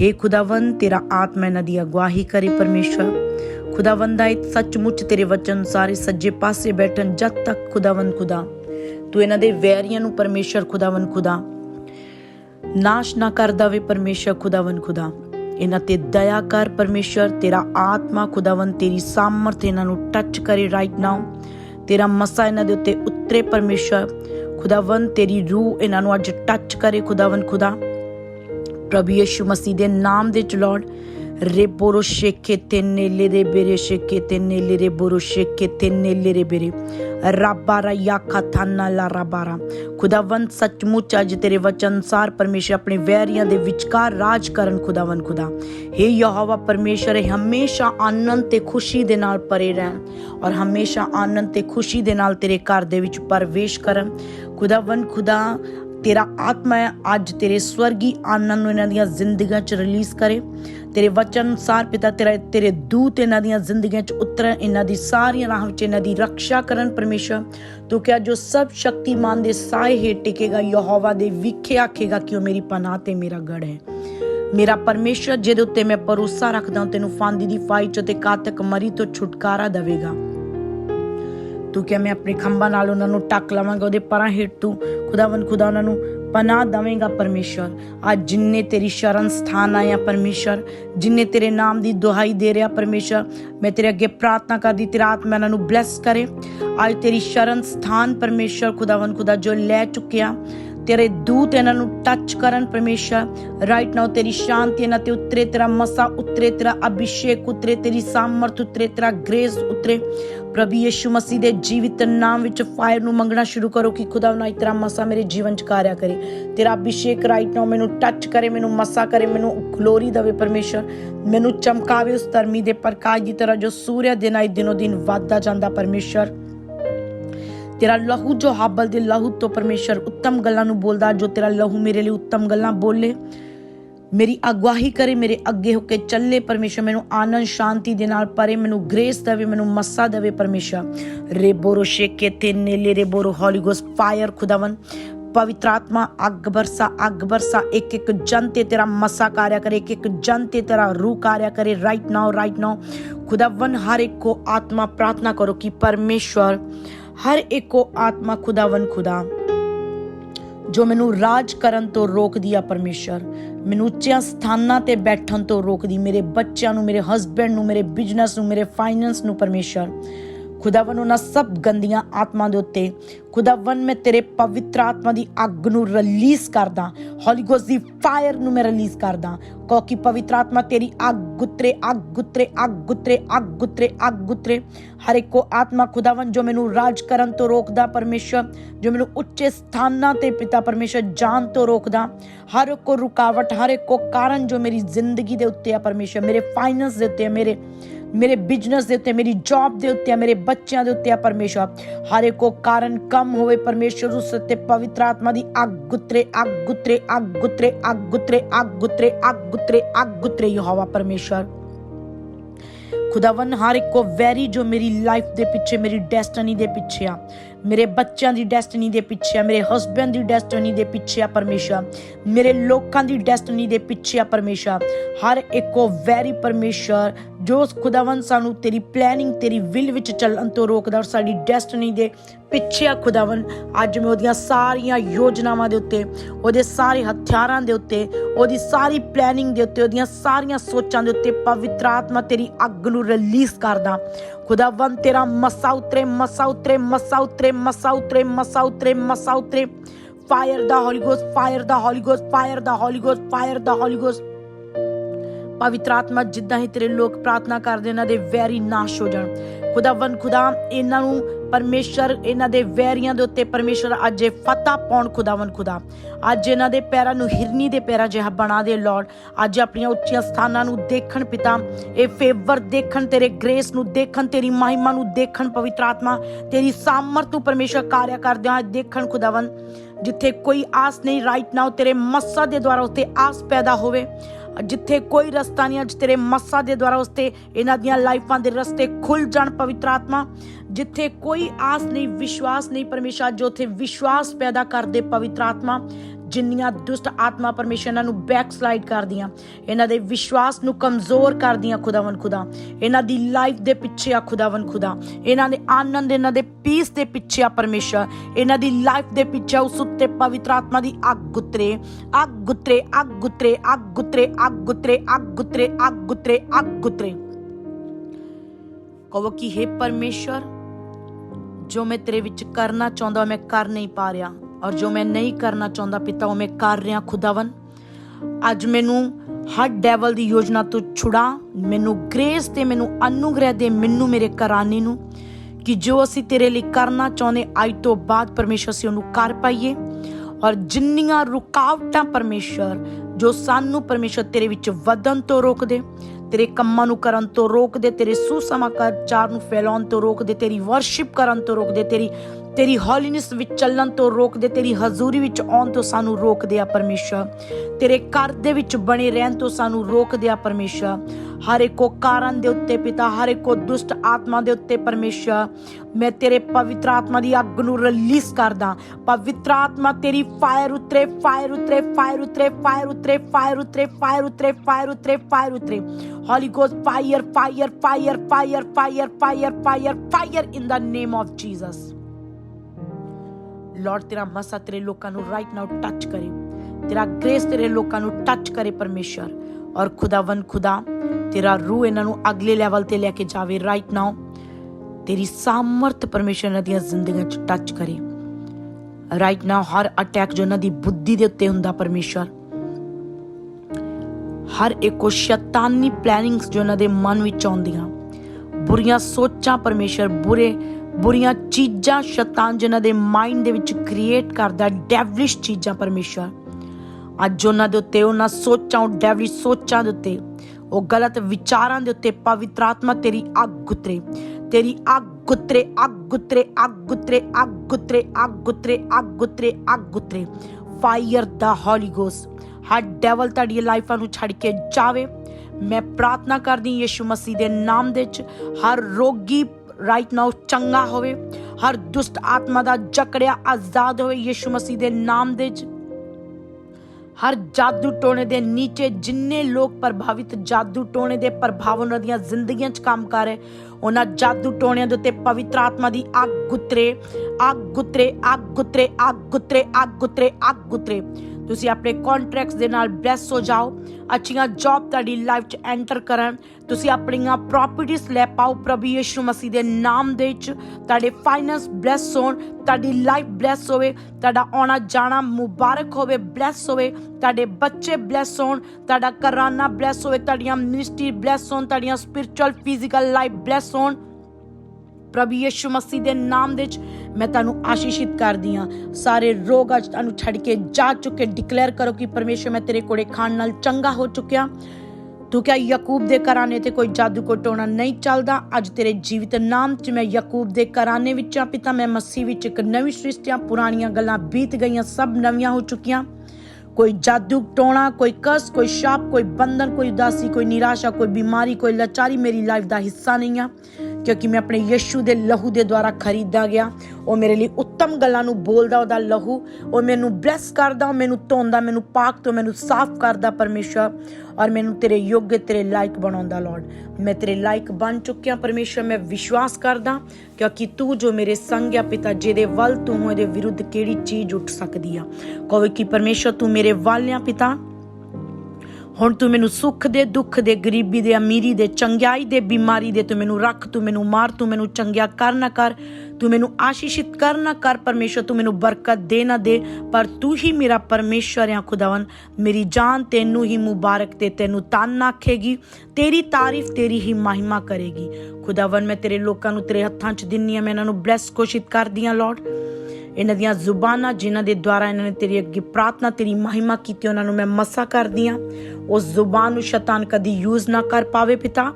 हे ਖੁਦਾਵੰਦ, ਤੇਰਾ ਆਤਮਾ ਇਹਨਾਂ ਦੀ ਅਗਵਾਹੀ ਕਰੇ ਪਰਮੇਸ਼ਰ ਖੁਦਾਵੰਦ ਦਾ ਇਹ ਸੱਚਮੁੱਚ ਤੇਰੇ ਵਚਨ ਸਾਰੇ ਸੱਜੇ ਪਾਸੇ ਬੈਠਣ ਜਦ ਤੱਕ ਖੁਦਾਵੰਦ ਖੁਦਾ। ਤੂੰ ਇਹਨਾਂ ਦੇ ਵੈਰੀਆਂ ਨੂੰ ਪਰਮੇਸ਼ਰ ਖੁਦਾਵੰਦ ਖੁਦਾ। ਨਾਸ਼ ਨਾ ਕਰ ਦਵੇ ਪਰਮੇਸ਼ਰ ਖੁਦਾਵੰਦ ਖੁਦਾ। ਇਹਨਾਂ ਤੇ ਦਇਆ ਕਰ ਪਰਮੇਸ਼ਰ ਤੇਰਾ ਆਤਮਾ ਖੁਦਾਵੰਦ, ਤੇਰੀ ਸਾਮਰਥ ਇਹਨਾਂ ਨੂੰ ਟੱਚ ਕਰੇ ਰਾਈਟ ਨਾਓ ਤੇਰਾ ਮਸਾ ਇਹਨਾਂ ਦੇ ਉੱਤੇ ਉਤਰੇ ਪਰਮੇਸ਼ਰ ਖੁਦਾਵੰਦ, ਤੇਰੀ ਰੂਹ ਇਹਨਾਂ ਨੂੰ ਅੱਜ ਟੱਚ ਕਰੇ ਖੁਦਾਵੰਦ ਖੁਦਾ। ਪ੍ਰਭੂ ਯਿਸੂ ਮਸੀਹ ਦੇ ਨਾਮ ਦੇ ਚ ਲਾਰਡ ਰੇਬੋਰੋ ਸ਼ੇਕੇ ਤੇ ਨੇਲੇ ਰੇ ਬੇਰੇ ਸ਼ੇਕੇ ਲਾ ਰੱਬਾਰਾ ਖੁਦਾਵੰਦ ਸੱਚਮੁੱਚ ਅੱਜ ਤੇਰੇ ਵਚਨ ਅਨਸਾਰ ਪਰਮੇਸ਼ਰ ਆਪਣੇ ਵੈਰੀਆਂ ਦੇ ਵਿਚਕਾਰ ਰਾਜ ਕਰਨ ਖੁਦਾਵੰਦ ਖੁਦਾ हे ਯਹੋਵਾ ਪਰਮੇਸ਼ਰ ਹਮੇਸ਼ਾ ਆਨੰਦ ਤੇ ਖੁਸ਼ੀ ਦੇ ਨਾਲ ਪਰੇ ਰਹਿਣ ਔਰ ਹਮੇਸ਼ਾ ਆਨੰਦ ਤੇ ਖੁਸ਼ੀ ਦੇ ਨਾਲ ਤੇਰੇ ਘਰ ਦੇ ਵਿੱਚ ਪ੍ਰਵੇਸ਼ ਕਰਨ ਖੁਦਾਵੰਦ ਖੁਦਾ ਤੇਰਾ ਆਤਮਾ ਹੈ, ਅੱਜ ਤੇਰੇ ਸਵਰਗੀ ਆਨੰਦ ਨੂੰ ਇਹਨਾਂ ਦੀਆਂ ਜ਼ਿੰਦਗੀਆਂ 'ਚ ਰਿਲੀਜ਼ ਕਰੇ। ਤੇਰੇ ਵਚਨ ਅਨੁਸਾਰ ਪਿਤਾ, ਤੇਰਾ, ਤੇਰੇ ਦੂਤ ਇਹਨਾਂ ਦੀਆਂ ਜ਼ਿੰਦਗੀਆਂ 'ਚ ਉਤਰਨ, ਇਹਨਾਂ ਦੀ ਸਾਰੀਆਂ ਰਾਹਾਂ ਵਿੱਚ ਇਹਨਾਂ ਦੀ ਰੱਖਿਆ ਕਰਨ ਪਰਮੇਸ਼ਰ। ਤੂੰ ਕਿਹਾ, ਜੋ ਸਭ ਸ਼ਕਤੀਮਾਨ ਦੇ ਸਾਏ ਹੇਠ ਟਿਕੇਗਾ, ਯਹੋਵਾ ਦੇ ਵਿਖੇ ਆਖੇਗਾ ਕਿ ਉਹ ਮੇਰੀ ਪਨਾਹ ਤੇ ਮੇਰਾ ਗੜ ਹੈ। ਮੇਰਾ ਪਰਮੇਸ਼ਰ, ਜਿਹਦੇ ਉੱਤੇ ਮੈਂ ਭਰੋਸਾ ਰੱਖਦਾ ਹਾਂ, ਤੈਨੂੰ ਫਾਂਦੀ ਦੀ ਫਾਈ ਚੋਂ ਤੇ ਕਾਤਕ ਮਰੀ ਤੋਂ ਛੁਟਕਾਰਾ ਦੇਵੇਗਾ। ਤੂੰ ਕਿਹਾ ਮੈਂ ਆਪਣੇ ਖੰਭਾਂ ਨਾਲ ਉਹਨਾਂ ਨੂੰ ਟੱਕ ਲਵਾਂਗਾ, ਉਹਦੇ ਪਰਾਂ ਹੇਠ ਤੂੰ ਖੁਦਾਵੰਦ ਖੁਦਾ ਉਹਨਾਂ ਨੂੰ ਪਨਾਹ ਦਵੇਂਗਾ ਪਰਮੇਸ਼ਰ ਅੱਜ ਜਿੰਨੇ ਤੇਰੀ ਸ਼ਰਨ ਸਥਾਨ ਆਇਆ ਪਰਮੇਸ਼ਰ ਜਿੰਨੇ ਤੇਰੇ ਨਾਮ ਦੀ ਦੁਹਾਈ ਦੇ ਰਿਹਾ ਪਰਮੇਸ਼ਰ ਮੈਂ ਤੇਰੇ ਅੱਗੇ ਪ੍ਰਾਰਥਨਾ ਕਰਦੀ, ਤੇਰਾ ਆਤਮਾ ਇਹਨਾਂ ਨੂੰ ਬਲੈਸ ਕਰੇ। ਅੱਜ ਤੇਰੀ ਸ਼ਰਨ ਸਥਾਨ ਪਰਮੇਸ਼ਰ ਖੁਦਾਵੰਦ ਖੁਦਾ, ਜੋ ਲੈ ਚੁੱਕਿਆ, ਤੇਰੇ ਦੂਤ ਇਹਨਾਂ ਨੂੰ ਟੱਚ ਕਰਨ ਪਰਮੇਸ਼ਰ ਰਾਈਟ ਨਾਓ ਤੇਰੀ ਸ਼ਾਂਤੀ ਇਹਨਾਂ ਤੇ ਉਤਰੇ, ਤੇਰਾ ਮਸਾ ਉਤਰੇ, ਤੇਰਾ ਅਭਿਸ਼ੇਕ ਉਤਰੇ, ਤੇਰੀ ਸਾਮਰਥ ਉਤਰੇ, ਤੇਰਾ ਗ੍ਰੇਸ ਉਤਰੇ। ਪ੍ਰਭੂ ਯਿਸੂ ਮਸੀਹ ਦੇ ਜੀਵਿਤ ਨਾਮ ਵਿੱਚ ਫਾਇਰ ਨੂੰ ਮੰਗਣਾ ਸ਼ੁਰੂ ਕਰੋ ਕਿ ਖੁਦਾਵੰਦ ਅੱਜ ਤੇਰਾ ਮਸਾ ਮੇਰੇ ਜੀਵਨ ਚ ਕਾਰਿਆ ਕਰੇ। ਤੇਰਾ ਅਭਿਸ਼ੇਕ ਰਾਈਟ ਨਾਓ ਮੈਨੂੰ ਟੱਚ ਕਰੇ, ਮੈਨੂੰ ਮਸਾ ਕਰੇ, ਮੈਨੂੰ ਗਲੋਰੀ ਦੇਵੇ ਪਰਮੇਸ਼ਰ। ਮੈਨੂੰ ਚਮਕਾਵੇ ਉਸ ਧਰਮੀ ਦੇ ਪ੍ਰਕਾਸ਼ ਦੀ ਤਰ੍ਹਾਂ ਜੋ ਸੂਰਜ ਦਿਨ ਆਈ ਦਿਨੋ ਦਿਨ ਵੱਧਦਾ ਜਾਂਦਾ ਪਰਮੇਸ਼ਰ। ਤੇਰਾ ਲਹੂ ਜੋ ਹਾਬਲ ਦੇ ਲਹੂ ਤੋਂ ਪਰਮੇਸ਼ਰ ਉੱਤਮ ਗੱਲਾਂ ਨੂੰ ਬੋਲਦਾ, ਜੋ ਤੇਰਾ ਲਹੂ ਮੇਰੇ ਲਈ ਉੱਤਮ ਗੱਲਾਂ ਬੋਲੇ। ਮੇਰੀ ਅਗਵਾਹੀ ਕਰੇ, ਮੇਰੇ ਅੱਗੇ ਹੋ ਕੇ ਚੱਲੇ ਪਰਮੇਸ਼ਰ, ਮੈਨੂੰ ਆਨੰਦ, ਸ਼ਾਂਤੀ ਦੇ ਨਾਲ ਪਰੇ, ਮੈਨੂੰ ਗ੍ਰੇਸ ਦੇਵੇ, ਮੈਨੂੰ ਮੱਸਾ ਦੇਵੇ ਪਰਮੇਸ਼ਰ। ਰੇਬੋਰੋ ਸ਼ੇਕੇ ਤੇ ਨੇਲੇ ਰੇਬੋਰੋ ਹੋਲੀ ਗੋਸਟ ਫਾਇਰ ਖੁਦਾਵਨ ਪਵਿੱਤਰ ਆਤਮਾ, ਅੱਗ ਬਰਸਾ ਅੱਗ ਬਰਸਾ ਇੱਕ ਇੱਕ ਜਨ ਤੇ ਤੇਰਾ ਮਸਾ ਕਾਰਿਆ ਕਰੇ ਇੱਕ ਇੱਕ ਜਨ ਤੇ ਤੇਰਾ ਰੂਹ ਕਾਰਿਆ ਕਰੇ ਰਾਈਟ ਨਾਓ ਰਾਈਟ ਨਾਓ ਖੁਦਾਵਨ ਹਰ ਇੱਕ ਕੋ ਆਤਮਾ, ਪ੍ਰਾਰਥਨਾ ਕਰੋ ਕਿ ਪਰਮੇਸ਼ਵਰ ਹਰ ਇੱਕ ਕੋ ਆਤਮਾ ਖੁਦਾਵਨ ਖੁਦਾ। ਜੋ ਮੈਨੂੰ ਰਾਜ ਕਰਨ ਤੋਂ ਰੋਕਦੀ ਆ ਪਰਮੇਸ਼ਰ। ਮੈਨੂੰ ਉੱਚਿਆਂ ਸਥਾਨਾਂ ਤੇ ਬੈਠਣ ਤੋਂ ਰੋਕਦੀ, ਮੇਰੇ ਬੱਚਿਆਂ ਨੂੰ, ਮੇਰੇ ਹਸਬੰਡ ਨੂੰ, ਮੇਰੇ ਬਿਜ਼ਨਸ ਨੂੰ, ਮੇਰੇ ਫਾਈਨੈਂਸ ਨੂੰ ਪਰਮੇਸ਼ਰ। ਖੁਦਾਵਨ ਉਹਨਾਂ ਸਭ ਗੰਦੀਆਂ ਆਤਮਾ ਦੇ ਉੱਤੇ। ਖੁਦਾਵਨ ਮੈਂ ਤੇਰੇ ਪਵਿੱਤਰ ਆਤਮਾ ਦੀ ਅੱਗ ਨੂੰ ਰਿਲੀਜ਼ ਕਰਦਾ। ਹੋਲੀ ਗੋਸਟ ਦੀ ਫਾਇਰ ਨੂੰ ਮੈਂ ਰਿਲੀਜ਼ ਕਰਦਾ। ਕਿਉਂਕਿ ਪਵਿੱਤਰ ਆਤਮਾ ਤੇਰੀ ਅੱਗ ਗੁੱਤਰੇ ਅੱਗ ਗੁੱਤਰੇ ਅੱਗ ਗੁੱਤਰੇ ਅੱਗ ਗੁੱਤਰੇ ਅੱਗ ਗੁੱਤਰੇ ਹਰ ਇੱਕ ਕੋ ਆਤਮਾ ਖੁਦਾਵਨ ਜੋ ਮੈਨੂੰ ਰਾਜ ਕਰਨ ਤੋਂ ਰੋਕਦਾ ਪਰਮੇਸ਼ਰ, ਜੋ ਮੈਨੂੰ ਉੱਚੇ ਸਥਾਨਾਂ ਤੇ ਪਿਤਾ ਪਰਮੇਸ਼ਰ ਜਾਣ ਤੋਂ ਰੋਕਦਾ। ਹਰ ਇੱਕ ਕੋ ਰੁਕਾਵਟ, ਹਰ ਇੱਕ ਕੋ ਕਾਰਨ ਜੋ ਮੇਰੀ ਜ਼ਿੰਦਗੀ ਦੇ ਉੱਤੇ ਆ ਪਰਮੇਸ਼ਰ, ਮੇਰੇ ਫਾਈਨੈਂਸ ਦੇ ਉੱਤੇ ਮੇਰੇ ਮੇਰੇ ਬਿਜ਼ਨਸ ਦੇ ਉੱਤੇ, ਮੇਰੀ ਜੌਬ ਦੇ ਉੱਤੇ ਮੇਰੇ ਬੱਚਿਆਂ ਦੇ ਉੱਤੇ ਆ ਪਰਮੇਸ਼ਰ। ਹਰ ਇੱਕ ਕਾਰਨ ਕਮ ਹੋਵੇ, ਪਰਮੇਸ਼ਰ ਉਸ ਤੇ ਪਵਿੱਤਰ ਆਤਮਾ ਦੀ ਅੱਗ ਗੁੱਤਰੇ ਅੱਗ ਗੁੱਤਰੇ ਅੱਗ ਗੁੱਤਰੇ ਅੱਗ ਗੁੱਤਰੇ ਅੱਗ ਗੁੱਤਰੇ ਅੱਗ ਗੁੱਤਰੇ ਅੱਗ ਗੁੱਤਰੇ, ਯਹੋਵਾ ਪਰਮੇਸ਼ਰ। ਖੁਦਾਵੰ ਹਰ ਇੱਕ ਵੈਰੀ ਜੋ ਮੇਰੀ ਲਾਈਫ ਦੇ ਪਿੱਛੇ, ਮੇਰੀ ਡੈਸਟਨੀ ਦੇ ਪਿੱਛੇ ਆ। ਮੇਰੇ ਬੱਚਿਆਂ ਦੀ ਡੈਸਟਨੀ ਦੇ ਪਿੱਛੇ ਆ, ਮੇਰੇ ਹਸਬੰਡ ਦੀ ਡੈਸਟਨੀ ਦੇ ਪਿੱਛੇ ਆ ਪਰਮੇਸ਼ਰ। ਮੇਰੇ ਲੋਕਾਂ ਦੀ ਡੈਸਟਨੀ ਦੇ ਪਿੱਛੇ ਆ ਪਰਮੇਸ਼ਰ। ਹਰ ਇੱਕ ਕੋ ਵੈਰੀ ਪਰਮੇਸ਼ਰ, ਜੋ ਖੁਦਾਵੰ ਸਾਨੂੰ ਤੇਰੀ ਪਲੈਨਿੰਗ ਤੇਰੀ ਵਿਲ ਵਿੱਚ ਚੱਲਣ ਤੋਂ ਰੋਕਦਾ ਔਰ ਸਾਡੀ ਡੈਸਟਨੀ ਦੇ ਪਿੱਛੇ ਆ ਖੁਦਾਵੰ ਅੱਜ ਮੈਂ ਉਹਦੀਆਂ ਸਾਰੀਆਂ ਯੋਜਨਾਵਾਂ ਦੇ ਉੱਤੇ, ਉਹਦੇ ਸਾਰੇ ਹਥਿਆਰਾਂ ਦੇ ਉੱਤੇ, ਉਹਦੀ ਸਾਰੀ ਪਲੈਨਿੰਗ ਦੇ ਉੱਤੇ, ਉਹਦੀਆਂ ਸਾਰੀਆਂ ਸੋਚਾਂ ਦੇ ਉੱਤੇ ਪਵਿੱਤਰ ਆਤਮਾ ਤੇਰੀ ਅੱਗ ਨੂੰ ਰਿਲੀਜ਼ ਕਰਦਾ। खुदावन तेरा मसा उतरे मसा उतरे मसा उतरे मसा उतरे मसा उतरे मसा उतरे fire the हॉलीगोस fire the हॉलीगोस fire the हॉलीगोस fire the हॉलीगोस ਪਵਿੱਤਰ ਆਤਮਾ ਜਿੱਦਾਂ ਹੀ ਤੇਰੇ ਲੋਕ ਪ੍ਰਾਰਥਨਾ ਕਰਦੇ ਇਹਨਾਂ ਦੇ ਵੈਰੀ ਨਾਸ਼ ਹੋ ਜਾਣ ਖੁਦਾਵੰਦ ਖੁਦਾ ਇਹਨਾਂ ਨੂੰ ਪਰਮੇਸ਼ਰ ਇਹਨਾਂ ਦੇ ਵੈਰੀਆਂ ਦੇ ਉੱਤੇ ਪਰਮੇਸ਼ਰ ਅੱਜ ਇਹ ਫਤਹ ਪਾਉਣ ਖੁਦਾਵੰ ਖੁਦਾ। ਅੱਜ ਇਹਨਾਂ ਦੇ ਪੈਰਾਂ ਨੂੰ ਹਿਰਨੀ ਦੇ ਪੈਰਾਂ ਜਿਹਾ ਬਣਾ ਦੇ ਲਾਰਡ ਅੱਜ ਆਪਣੀਆਂ ਉੱਚੀਆਂ ਸਥਾਨਾਂ ਨੂੰ ਦੇਖਣ ਪਿਤਾ, ਇਹ ਫੇਵਰ ਦੇਖਣ ਤੇਰੇ ਗ੍ਰੇਸ ਨੂੰ ਦੇਖਣ, ਤੇਰੀ ਮਹਿਮਾ ਨੂੰ ਦੇਖਣ, ਪਵਿੱਤਰ ਆਤਮਾ, ਤੇਰੀ ਸਾਮਰਥ ਨੂੰ ਪਰਮੇਸ਼ਰ ਕਾਰਿਆ ਕਰਦੇ ਹਾਂ ਦੇਖਣ ਖੁਦਾਵੰ ਜਿੱਥੇ ਕੋਈ ਆਸ ਨਹੀਂ ਰਾਈਟ ਨਾਓ ਤੇਰੇ ਮੱਸਾ ਦੇ ਦੁਆਰਾ ਉੱਤੇ ਆਸ ਪੈਦਾ ਹੋਵੇ। ਜਿੱਥੇ ਕੋਈ ਰਸਤਾ ਨਹੀਂ, ਅੱਜ ਤੇਰੇ ਮੱਸਾ ਦੇ ਦੁਆਰਾ ਉਸਤੇ ਇਹਨਾਂ ਦੀਆਂ ਲਾਈਫਾਂ ਦੇ ਰਸਤੇ ਖੁੱਲ ਜਾਣ ਪਵਿੱਤਰ ਆਤਮਾ। ਜਿੱਥੇ ਕੋਈ ਆਸ ਨਹੀਂ, ਵਿਸ਼ਵਾਸ ਨਹੀਂ ਪਰਮੇਸ਼ਰ, ਜੋ ਉੱਥੇ ਵਿਸ਼ਵਾਸ ਪੈਦਾ ਕਰਦੇ ਪਵਿੱਤਰ ਆਤਮਾ। ਜਿੰਨੀਆਂ ਦੁਸ਼ਟ ਆਤਮਾ ਪਰਮੇਸ਼ਰ ਇਹਨਾਂ ਨੂੰ ਬੈਕਸਲਾਈਡ ਕਰਦੀਆਂ, ਇਹਨਾਂ ਦੇ ਵਿਸ਼ਵਾਸ ਨੂੰ ਕਮਜ਼ੋਰ ਕਰਦੀਆਂ ਖੁਦਾਵੰ ਖੁਦਾ। ਇਹਨਾਂ ਦੀ ਲਾਈਫ ਦੇ ਪਿੱਛੇ ਆ ਖੁਦਾਵੰ ਖੁਦਾ। ਇਹਨਾਂ ਦੇ ਆਨੰਦ, ਇਹਨਾਂ ਦੇ ਪੀਸ ਦੇ ਪਿੱਛੇ ਆ ਪਰਮੇਸ਼ਰ। ਇਹਨਾਂ ਦੀ ਲਾਈਫ ਦੇ ਪਿੱਛੇ ਉਸ ਉੱਤੇ ਪਵਿੱਤਰ ਆਤਮਾ ਦੀ ਅੱਗ ਗੁੱਤਰੇ ਅੱਗ ਗੁੱਤਰੇ ਅੱਗ ਗੁੱਤਰੇ ਅੱਗ ਗੁੱਤਰੇ ਅੱਗ ਗੁੱਤਰੇ ਅੱਗ ਗੁੱਤਰੇ ਅੱਗ ਗੁੱਤਰੇ ਅੱਗ ਗੁੱਤਰੇ ਕਹੋ ਕਿ हे ਪਰਮੇਸ਼ਰ, ਜੋ ਮੈਂ ਤੇਰੇ ਵਿੱਚ ਕਰਨਾ ਚਾਹੁੰਦਾ ਮੈਂ ਕਰ ਨਹੀਂ ਪਾ ਰਿਹਾ। ਔਰ ਜੋ ਮੈਂ ਨਹੀਂ ਕਰਨਾ ਚਾਹੁੰਦਾ ਪਿਤਾ, ਉਹ ਮੈਂ ਕਰ ਰਿਹਾ ਖੁਦਾਵਨ ਅੱਜ ਮੈਨੂੰ ਹਰ ਡੈਵਲ ਦੀ ਯੋਜਨਾ ਤੋਂ ਛੁੜਾ ਮੈਨੂੰ ਗ੍ਰੇਸ ਤੇ ਮੈਨੂੰ ਅਨੁਗ੍ਰਹਿ ਦੇ, ਮੈਨੂੰ ਮੇਰੇ ਘਰਾਨੇ ਨੂੰ ਕਿ ਜੋ ਅਸੀਂ ਤੇਰੇ ਲਈ ਕਰਨਾ ਚਾਹੁੰਦੇ, ਅੱਜ ਤੋਂ ਬਾਅਦ ਪਰਮੇਸ਼ਰ ਅਸੀਂ ਉਹਨੂੰ ਕਰ ਪਾਈਏ। ਔਰ ਜਿੰਨੀਆਂ ਰੁਕਾਵਟਾਂ ਪਰਮੇਸ਼ਰ, ਜੋ ਸਾਨੂੰ ਪਰਮੇਸ਼ਰ ਤੇਰੇ ਵਿੱਚ ਵਧਣ ਤੋਂ ਰੋਕਦੇ, ਤੇਰੇ ਕੰਮਾਂ ਨੂੰ ਕਰਨ ਤੋਂ ਰੋਕਦੇ, ਤੇਰੇ ਸੁਸਮਾਚਾਰ ਨੂੰ ਫੈਲਾਉਣ ਤੋਂ ਰੋਕਦੇ, ਤੇਰੀ ਵਰਸ਼ਿਪ ਕਰਨ ਤੋਂ ਰੋਕਦੇ, ਤੇਰੀ ਤੇਰੀ ਹੋਲੀਨੈਸ ਵਿੱਚ ਚੱਲਣ ਤੋਂ ਰੋਕਦੇ, ਤੇਰੀ ਹਜ਼ੂਰੀ ਵਿੱਚ ਆਉਣ ਤੋਂ ਸਾਨੂੰ ਰੋਕਦੇ ਆ ਪਰਮੇਸ਼ਰ। ਤੇਰੇ ਘਰ ਦੇ ਵਿੱਚ ਬਣੇ ਰਹਿਣ ਤੋਂ ਸਾਨੂੰ ਰੋਕਦੇ ਆ ਪਰਮੇਸ਼ਰ। ਹਰ ਇੱਕੋ ਕਾਰਨ ਦੇ ਉੱਤੇ ਪਿਤਾ, ਹਰ ਇੱਕੋ ਦੁਸ਼ਟ ਆਤਮਾ ਦੇ ਉੱਤੇ ਪਰਮੇਸ਼ਰ। ਮੈਂ ਤੇਰੇ ਪਵਿੱਤਰ ਆਤਮਾ ਦੀ ਅੱਗ ਨੂੰ ਰਿਲੀਜ਼ ਕਰਦਾ। ਪਵਿੱਤਰ ਆਤਮਾ ਤੇਰੀ ਫਾਇਰ ਉਤਰੇ ਫਾਇਰ ਉਤਰੇ ਫਾਇਰ ਉਤਰੇ ਫਾਇਰ ਉਤਰੇ ਫਾਇਰ ਉਤਰੇ ਫਾਇਰ ਉਤਰੇ ਫਾਇਰ ਉਤਰੇ ਫਾਇਰ ਉਤਰੇ। Holy ghost fire fire fire fire fire fire fire fire in the name of Jesus lord ਤੇਰਾ ਮਸਾ ਤੇਰੇ ਲੋਕਾਂ ਨੂੰ ਰਾਈਟ ਨਾਓ ਟੱਚ ਕਰੇ ਤੇਰਾ ਗ੍ਰੇਸ ਤੇਰੇ ਲੋਕਾਂ ਨੂੰ ਟੱਚ ਕਰੇ ਪਰਮੇਸ਼ਰ ਔਰ ਖੁਦਾਵੰ ਖੁਦਾ ਤੇਰਾ ਰੂਹ ਇਹਨਾਂ ਨੂੰ ਅਗਲੇ ਲੈਵਲ ਤੇ ਲੈ ਕੇ ਜਾਵੇ ਰਾਈਟ ਨਾਓ ਤੇਰੀ ਸਾਮਰਥ ਪਰਮੇਸ਼ਰ ਇਹਨਾਂ ਦੀਆਂ ਜ਼ਿੰਦਗੀਆਂ 'ਚ ਟੱਚ ਕਰੇ ਰਾਈਟ ਨਾਓ ਹਰ ਅਟੈਕ ਜੋ ਇਹਨਾਂ ਦੀ ਬੁੱਧੀ ਦੇ ਉੱਤੇ ਹੁੰਦਾ ਪਰਮੇਸ਼ਰ ਹਰ ਇੱਕੋ ਸ਼ੈਤਾਨੀ ਪਲੈਨਿੰਗਸ ਜੋ ਇਹਨਾਂ ਦੇ ਮਨ ਵਿੱਚ ਆਉਂਦੀਆਂ ਬੁਰੀਆਂ ਸੋਚਾਂ ਪਰਮੇਸ਼ਰ ਬੁਰੇ ਬੁਰੀਆਂ ਚੀਜ਼ਾਂ ਸ਼ੈਤਾਨ ਜਿਨ੍ਹਾਂ ਦੇ ਮਾਈਂਡ ਦੇ ਵਿੱਚ ਕ੍ਰੀਏਟ ਕਰਦਾ ਡੈਵਲਿਸ਼ ਚੀਜ਼ਾਂ ਪਰਮੇਸ਼ਰ। ਅੱਜ ਉਹਨਾਂ ਦੇ ਉੱਤੇ, ਉਹਨਾਂ ਸੋਚਾਂ, ਉਹ ਡੈਵਲਿਸ਼ ਸੋਚਾਂ ਦੇ ਉੱਤੇ, ਉਹ ਗਲਤ ਵਿਚਾਰਾਂ ਦੇ ਉੱਤੇ ਪਵਿੱਤਰ ਆਤਮਾ ਤੇਰੀ ਅੱਗ ਗੁਤਰੇ ਤੇਰੀ ਅੱਗ ਗੁਤਰੇ ਅੱਗ ਗੁਤਰੇ ਅੱਗ ਗੁਤਰੇ ਅੱਗ ਗੁਤਰੇ ਅੱਗ ਗੁਤਰੇ ਅੱਗ ਗੁਤਰੇ ਅੱਗ ਗੁਤਰੇ ਫਾਇਰ ਦਾ ਹੋਲੀ ਗੋਸ ਹਰ ਡੈਵਲ ਤੁਹਾਡੀ ਲਾਈਫਾਂ ਨੂੰ ਛੱਡ ਕੇ ਜਾਵੇ। ਮੈਂ ਪ੍ਰਾਰਥਨਾ ਕਰਦੀ ਯਿਸੂ ਮਸੀਹ ਦੇ ਨਾਮ ਦੇ ਵਿੱਚ, ਹਰ ਰੋਗੀ ਰਾਈਟ ਨਾਓ ਚੰਗਾ ਹੋਵੇ, ਹਰ ਦੁਸ਼ਟ ਆਤਮਾ ਦਾ ਜਕੜਿਆ ਆਜ਼ਾਦ ਹੋਵੇ ਯਿਸੂ ਮਸੀਹ ਦੇ ਨਾਮ ਦੇ ਵਿੱਚ। ਹਰ ਜਾਦੂ ਟੋਣੇ ਦੇ ਨੀਚੇ ਜਿੰਨੇ ਲੋਕ ਪ੍ਰਭਾਵਿਤ ਜਾਦੂ ਟੋਣੇ ਦੇ ਪ੍ਰਭਾਵ ਉਹਨਾਂ ਦੀਆਂ ਜ਼ਿੰਦਗੀਆਂ 'ਚ ਕੰਮ ਕਰ ਰਹੇ, ਉਹਨਾਂ ਜਾਦੂ ਟੋਣਿਆਂ ਦੇ ਉੱਤੇ ਪਵਿੱਤਰ ਆਤਮਾ ਦੀ ਅੱਗ ਗੁਤਰੇ ਅੱਗ ਗੁਤਰੇ ਅੱਗ ਗੁਤਰੇ ਅੱਗ ਗੁਤਰੇ ਅੱਗ ਗੁਤਰੇ ਅੱਗ ਗੁਤਰੇ। ਤੁਸੀਂ ਆਪਣੇ ਕੰਟਰੈਕਟਸ ਦੇ ਨਾਲ ਬਲੈਸ ਹੋ ਜਾਓ। ਅੱਛੀਆਂ ਜੌਬ ਤੁਹਾਡੀ ਲਾਈਫ 'ਚ ਐਂਟਰ ਕਰਨ। ਤੁਸੀਂ ਆਪਣੀਆਂ ਪ੍ਰਾਪਰਟੀਆਂ ਲੈ ਪਾਓ ਪ੍ਰਭੂ ਯਿਸੂ ਮਸੀਹ ਦੇ ਨਾਮ ਦੇ ਵਿੱਚ। ਤੁਹਾਡੇ ਫਾਈਨੈਂਸ ਬਲੈਸ ਹੋਣ, ਤੁਹਾਡੀ ਲਾਈਫ ਬਲੈਸ ਹੋਵੇ, ਤੁਹਾਡਾ ਆਉਣਾ ਜਾਣਾ ਮੁਬਾਰਕ ਹੋਵੇ ਬਲੈਸ ਹੋਵੇ, ਤੁਹਾਡੇ ਬੱਚੇ ਬਲੈਸ ਹੋਣ, ਤੁਹਾਡਾ ਘਰਾਨਾ ਬਲੈਸ ਹੋਵੇ, ਤੁਹਾਡੀਆਂ ਮਿਨਿਸਟਰੀ ਬਲੈਸ ਹੋਣ, ਤੁਹਾਡੀਆਂ ਸਪਿਰਚੁਅਲ ਫਿਜ਼ੀਕਲ ਲਾਈਫ ਬਲੈਸ ਹੋਣ। ਪ੍ਰਭੂ ਯਿਸੂ ਮਸੀਹ ਦੇ ਨਾਮ ਦੇ ਵਿੱਚ ਮੈਂ ਤੁਹਾਨੂੰ ਆਸ਼ੀਸ਼ਿਤ ਕਰਦੀ ਹਾਂ। ਸਾਰੇ ਰੋਗ ਅੱਜ ਤੁਹਾਨੂੰ ਛੱਡ ਕੇ ਜਾ ਚੁੱਕੇ। ਡਿਕਲੇਅਰ ਕਰੋ ਕਿ ਪਰਮੇਸ਼ਰ ਮੈਂ ਤੇਰੇ ਕੋਲੇ ਖਾਣ ਨਾਲ ਚੰਗਾ ਹੋ ਚੁੱਕਿਆ। ਤੂੰ ਕਿਹਾ, ਯਾਕੂਬ ਦੇ ਘਰਾਣੇ ਤੇ ਕੋਈ ਜਾਦੂ ਕੋ ਟੋਣਾ ਨਹੀਂ ਚੱਲਦਾ। ਅੱਜ ਤੇਰੇ ਜੀਵਤ ਨਾਮ 'ਚ ਮੈਂ ਯਾਕੂਬ ਦੇ ਘਰਾਣੇ ਵਿੱਚ ਆ ਪਿਤਾ, ਮੈਂ ਮਸੀਹ ਵਿੱਚ ਇੱਕ ਨਵੀਂ ਸ੍ਰਿਸ਼ਟੀਆਂ, ਪੁਰਾਣੀਆਂ ਗੱਲਾਂ ਬੀਤ ਗਈਆਂ, ਸਭ ਨਵੀਆਂ ਹੋ ਚੁੱਕੀਆਂ। ਕੋਈ ਜਾਦੂ ਟੋਣਾ ਕੋਈ ਕਸ ਕੋਈ ਸ਼ਾਪ ਕੋਈ ਬੰਧਨ, ਕੋਈ ਉਦਾਸੀ, ਕੋਈ ਨਿਰਾਸ਼ਾ, ਕੋਈ ਬਿਮਾਰੀ, ਕੋਈ ਲਾਚਾਰੀ ਮੇਰੀ ਲਾਈਫ ਦਾ ਹਿੱਸਾ ਨਹੀਂ ਆ। ਕਿਉਂਕਿ ਮੈਂ ਆਪਣੇ ਯਿਸੂ ਦੇ ਲਹੂ ਦੇ ਦੁਆਰਾ ਖਰੀਦਾ ਗਿਆ। ਉਹ ਮੇਰੇ ਲਈ ਉੱਤਮ ਗੱਲਾਂ ਨੂੰ ਬੋਲਦਾ, ਉਹਦਾ ਲਹੂ, ਉਹ ਮੈਨੂੰ ਬਲੈਸ ਕਰਦਾ, ਉਹ ਮੈਨੂੰ ਧੋਂਦਾ, ਮੈਨੂੰ ਪਾਕ ਤੋਂ, ਮੈਨੂੰ ਸਾਫ਼ ਕਰਦਾ ਪਰਮੇਸ਼ਰ। ਔਰ ਮੈਨੂੰ ਤੇਰੇ ਯੋਗ, ਤੇਰੇ ਲਾਇਕ ਬਣਾਉਂਦਾ ਲਾਰਡ ਮੈਂ ਤੇਰੇ ਲਾਇਕ ਬਣ ਚੁੱਕਿਆ ਪਰਮੇਸ਼ਰ, ਮੈਂ ਵਿਸ਼ਵਾਸ ਕਰਦਾ, ਕਿਉਂਕਿ ਤੂੰ ਜੋ ਮੇਰੇ ਸੰਗ ਆ ਪਿਤਾ, ਜਿਹਦੇ ਵੱਲ ਤੂੰ ਹੋ ਇਹਦੇ ਵਿਰੁੱਧ ਕਿਹੜੀ ਚੀਜ਼ ਉੱਠ ਸਕਦੀ ਆ? ਕਹੋ ਕਿ ਪਰਮੇਸ਼ਰ, ਤੂੰ ਮੇਰੇ ਵੱਲ ਆ ਪਿਤਾ। ਹੁਣ ਤੂੰ ਮੈਨੂੰ ਸੁੱਖ ਦੇ, ਦੁੱਖ ਦੇ, ਗਰੀਬੀ ਦੇ, ਅਮੀਰੀ ਦੇ, ਚੰਗਿਆਈ ਦੇ, ਬਿਮਾਰੀ ਦੇ ਤੂੰ ਮੈਨੂੰ ਰੱਖ, ਤੂੰ ਮੈਨੂੰ ਮਾਰ, ਤੂੰ ਮੈਨੂੰ ਚੰਗਿਆ ਕਰ ਨਾ ਕਰ, ਤੂੰ ਮੈਨੂੰ ਆਸ਼ੀਸ਼ਿਤ ਕਰ ਨਾ ਕਰ ਪਰਮੇਸ਼ਰ ਤੂੰ ਮੈਨੂੰ ਬਰਕਤ ਦੇ ਨਾ ਦੇ, ਪਰ ਤੂੰ ਹੀ ਮੇਰਾ ਪਰਮੇਸ਼ਰ ਆ ਖੁਦਾਵੰ ਮੇਰੀ ਜਾਨ ਤੈਨੂੰ ਹੀ ਮੁਬਾਰਕ ਤੇ ਤੈਨੂੰ ਤਾਨ ਆਖੇਗੀ, ਤੇਰੀ ਤਾਰੀਫ ਤੇਰੀ ਹੀ ਮਹਿਮਾ ਕਰੇਗੀ। ਖੁਦਾਵੰ ਮੈਂ ਤੇਰੇ ਲੋਕਾਂ ਨੂੰ ਤੇਰੇ ਹੱਥਾਂ 'ਚ ਦਿੰਨੀ ਆ ਮੈਂ ਇਹਨਾਂ ਨੂੰ ਬਲੈਸ ਘੋਸ਼ਿਤ ਕਰਦੀ ਆ ਲਾਰਡ ਇਹਨਾਂ ਦੀਆਂ ਜ਼ੁਬਾਨਾਂ ਜਿਨ੍ਹਾਂ ਦੇ ਦੁਆਰਾ ਇਹਨਾਂ ਨੇ ਤੇਰੀ ਅੱਗੇ ਪ੍ਰਾਰਥਨਾ, ਤੇਰੀ ਮਹਿਮਾ ਕੀਤੀ, ਉਹਨਾਂ ਨੂੰ ਮੈਂ ਮਸਾ ਕਰਦੀ ਆ ਉਸ ਜ਼ੁਬਾਨ ਨੂੰ ਸ਼ੈਤਾਨ ਕਦੀ ਯੂਜ਼ ਨਾ ਕਰ ਪਾਵੇ ਪਿਤਾ।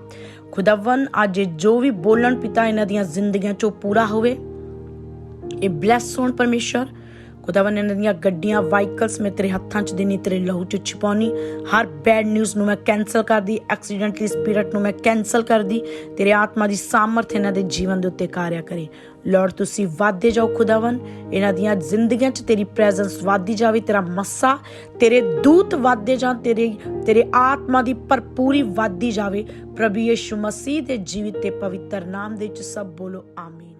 ਖੁਦਾਵੰ ਅੱਜ ਜੋ ਵੀ ਬੋਲਣ ਪਿਤਾ, ਇਹਨਾਂ ਦੀਆਂ ਜ਼ਿੰਦਗੀਆਂ ਚੋਂ ਪੂਰਾ ਹੋਵੇ। ਇਹ ਬਲੈਸ ਹੋਣ ਪਰਮੇਸ਼ਰ ਖੁਦਾਵੰ ਇਹਨਾਂ ਦੀਆਂ ਗੱਡੀਆਂ ਵਾਹੀਕਲਸ ਮੈਂ ਤੇਰੇ ਹੱਥਾਂ 'ਚ ਦੇਣੀ ਤੇਰੇ ਲਹੂ 'ਚ ਛਪਾਉਣੀ ਹਰ ਬੈਡ ਨਿਊਜ਼ ਨੂੰ ਮੈਂ ਕੈਨਸਲ ਕਰਦੀ ਐਕਸੀਡੈਂਟਲੀ ਸਪਿਰਟ ਨੂੰ ਮੈਂ ਕੈਨਸਲ ਕਰਦੀ। ਤੇਰੇ ਆਤਮਾ ਦੀ ਸਾਮਰਥ ਇਹਨਾਂ ਦੇ ਜੀਵਨ ਦੇ ਉੱਤੇ ਕਾਰਿਆ ਕਰੇ। ਲਾਰਡ ਤੁਸੀਂ ਵਾਧੇ ਜਾਓ ਖੁਦਾਵੰ ਇਹਨਾਂ ਦੀਆਂ ਜ਼ਿੰਦਗੀਆਂ 'ਚ ਤੇਰੀ ਪ੍ਰੈਜ਼ੈਂਸ ਵਾਧੀ ਜਾਵੇ, ਤੇਰਾ ਮੱਸਾ, ਤੇਰੇ ਦੂਤ ਵਾਧੇ ਜਾਂ ਤੇਰੇ ਤੇਰੇ ਆਤਮਾ ਦੀ ਭਰਪੂਰੀ ਵਾਧੀ ਜਾਵੇ। ਪ੍ਰਭੂ ਯਿਸੂ ਮਸੀਹ ਦੇ ਜੀਵਿਤ ਤੇ ਪਵਿੱਤਰ ਨਾਮ ਦੇ ਵਿੱਚ ਸਭ ਬੋਲੋ, ਆਮੀਨ।